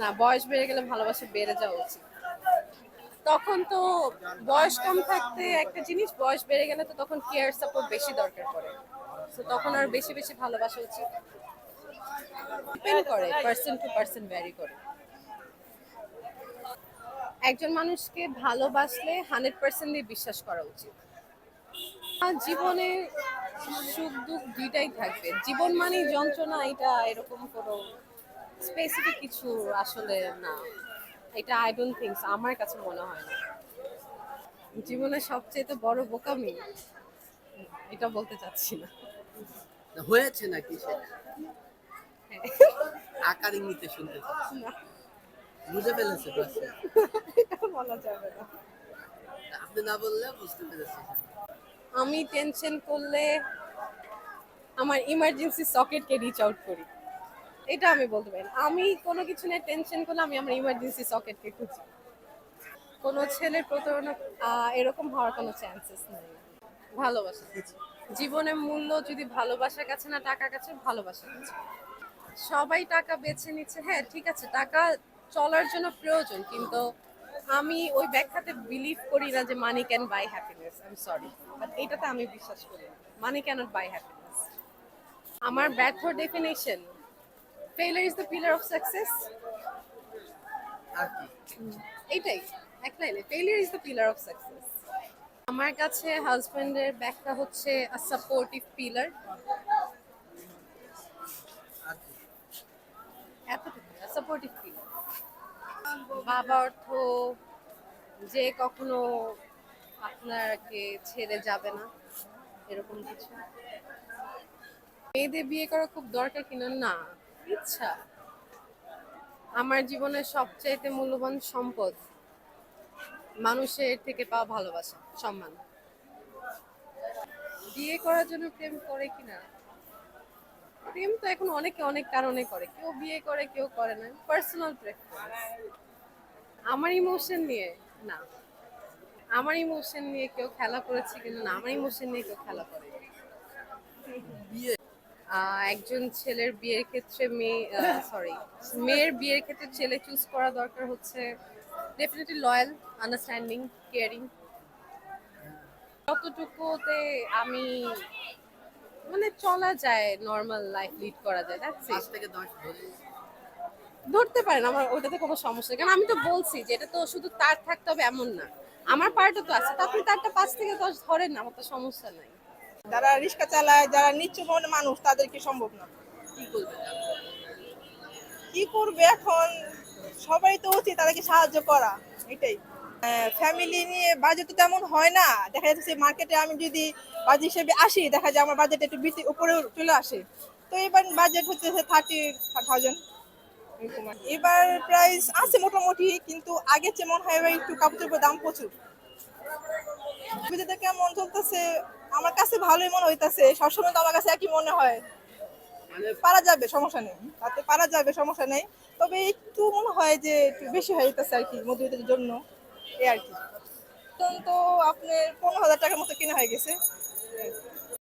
না, বয়স বেড়ে গেলে ভালোবাসা বেড়ে যাওয়া উচিত। তখন তো বয়স কম থাকতে একটা জিনিস, বয়স বেড়ে গেলে তো তখন কেয়ার সাপোর্ট বেশি দরকার পড়ে। তো তখন আর বেশি বেশি ভালোবাসা উচিত। ডিপেন্ড করে পার্সন টু পার্সন ভ্যারি করে। একজন মানুষকে ভালোবাসলে হান্ড্রেড পার্সেন্ট দিয়ে বিশ্বাস করা উচিত। জীবনে সুখ দুঃখ দুইটাই থাকবে। জীবন মানেই যন্ত্রণা, এটা এরকম কোনো স্পেসিফিক কিছু আসলে না। এটা আই ডোন্ট থিঙ্কস আমার কাছে মনে হয় না। জীবনের সবচেয়ে বড় বোকামি এটা বলতে চাচ্ছি না। হয়েছে নাকি সেটা? হ্যাঁ। আকার ইঙ্গিতে শুনতে চাচ্ছি। বুঝে ফেলেছে বলা যাবে না। আপনি না বললে বুঝতে পেরেছি। আমি টেনশন করলে আমার ইমার্জেন্সি সকেটকে রিচ আউট করি। এটা আমি বলতে পারি আমি কোনো কিছু নিয়ে টেনশন করলে আমি আমার ইমার্জেন্সি সকেটকে খুঁজি। কোনো ছেলের প্রতারণা এরকম হওয়ার কোনো চান্সেস নেই। ভালোবাসা জীবনের মূল্য যদি ভালোবাসার কাছে না, টাকার কাছে, ভালোবাসার কাছে। সবাই টাকা বেছে নিচ্ছে। হ্যাঁ ঠিক আছে, টাকা চলার জন্য প্রয়োজন, কিন্তু আমি ওই ব্যাখ্যাতে বিলিভ করি না যে money can buy happiness I am sorry but এটাতে আমি বিশ্বাস করি মানি ক্যানট বাই হ্যাপিনেস আমার ব্যর্থ definition failure is the pillar of success আর কি এইটাই এক লাইনে failure is the pillar of success আমার কাছে হাজবেন্ডের ব্যাখ্যা হচ্ছে আ সাপোর্টিভ পিলার এতটুকু সাপোর্টিভ পিলার বাবা অর্থ যে কখনো আপনাকে ছেড়ে যাবে না এরকম কিছু। মেয়েদের বিয়ে করা খুব দরকার কিনা না। ইচ্ছা। আমার জীবনের সবচাইতে মূল্যবান সম্পদ মানুষের থেকে পাওয়া ভালোবাসা, সম্মান। বিয়ে করার জন্য প্রেম করে কিনা প্রেম তো এখন অনেকে অনেক কারণে করে। কেউ বিয়ে করে, কেউ করে না। পার্সোনাল আমার ইমোশন নিয়ে না। আমার ইমোশন নিয়ে কেউ খেলা করেছে কিন্তু না? আমার ইমোশন নিয়ে কেউ খেলা করে একজন ছেলের বিয়ের ক্ষেত্রে মেয়ে সরি মেয়ের বিয়ের ক্ষেত্রে ছেলে চুজ করা দরকার হচ্ছে ডেফিনেটলি লয়াল আন্ডারস্ট্যান্ডিং কেয়ারিং যতটুকুতে আমি মানে চলা যায় নর্মাল লাইফ লিড করা যায় দ্যাটস পাঁচ থেকে দশ ধরে ধরতে পারেন আমার ওটাতে কোনো সমস্যা নেই। কারণ আমি তো বলছি যে এটা তো শুধু তার থাকতে হবে এমন না। আমার পার্টও তো আছে। তো আপনি তারটা পাঁচ থেকে দশ ধরেন না আমার তো সমস্যা নাই। যারা রিক্সা চালায় যারা নিচ্ছ মনের মানুষ তাদের কি সম্ভব না? কি করবে কি করবে এখন? সবাই তো উচিত তাদেরকে সাহায্য করা এটাই। ফ্যামিলি নিয়ে বাজেট তো তেমন হয় না। দেখা যাচ্ছে মার্কেটে আমি যদি বাজেট হিসেবে আসি দেখা যায় আমার বাজেট একটু বেশি উপরে চলে আসে। তো এবার বাজেট হচ্ছে থার্টি থাউজেন্ড এবার প্রাইস আছে মোটামুটি কিন্তু আগের চেয়ে মনে হয় এবার একটু কাপড় চোপড়ের দাম প্রচুর। কেমন চলতেছে? আমার কাছে ভালোই মনে হইতাছে, সবসময় তো আমার কাছে একই মনে হয়। মানে পারা যাবে, সমস্যা নেই। তাতে পারা যাবে, সমস্যা নেই। তবে একটু মনে হয় যে একটু বেশি হয়ে যেতেছে আর কি, মধ্যবিত্তের জন্য। এ আর কি। তো আপনার পনেরো হাজার টাকার মতো কেনা হয়ে গেছে।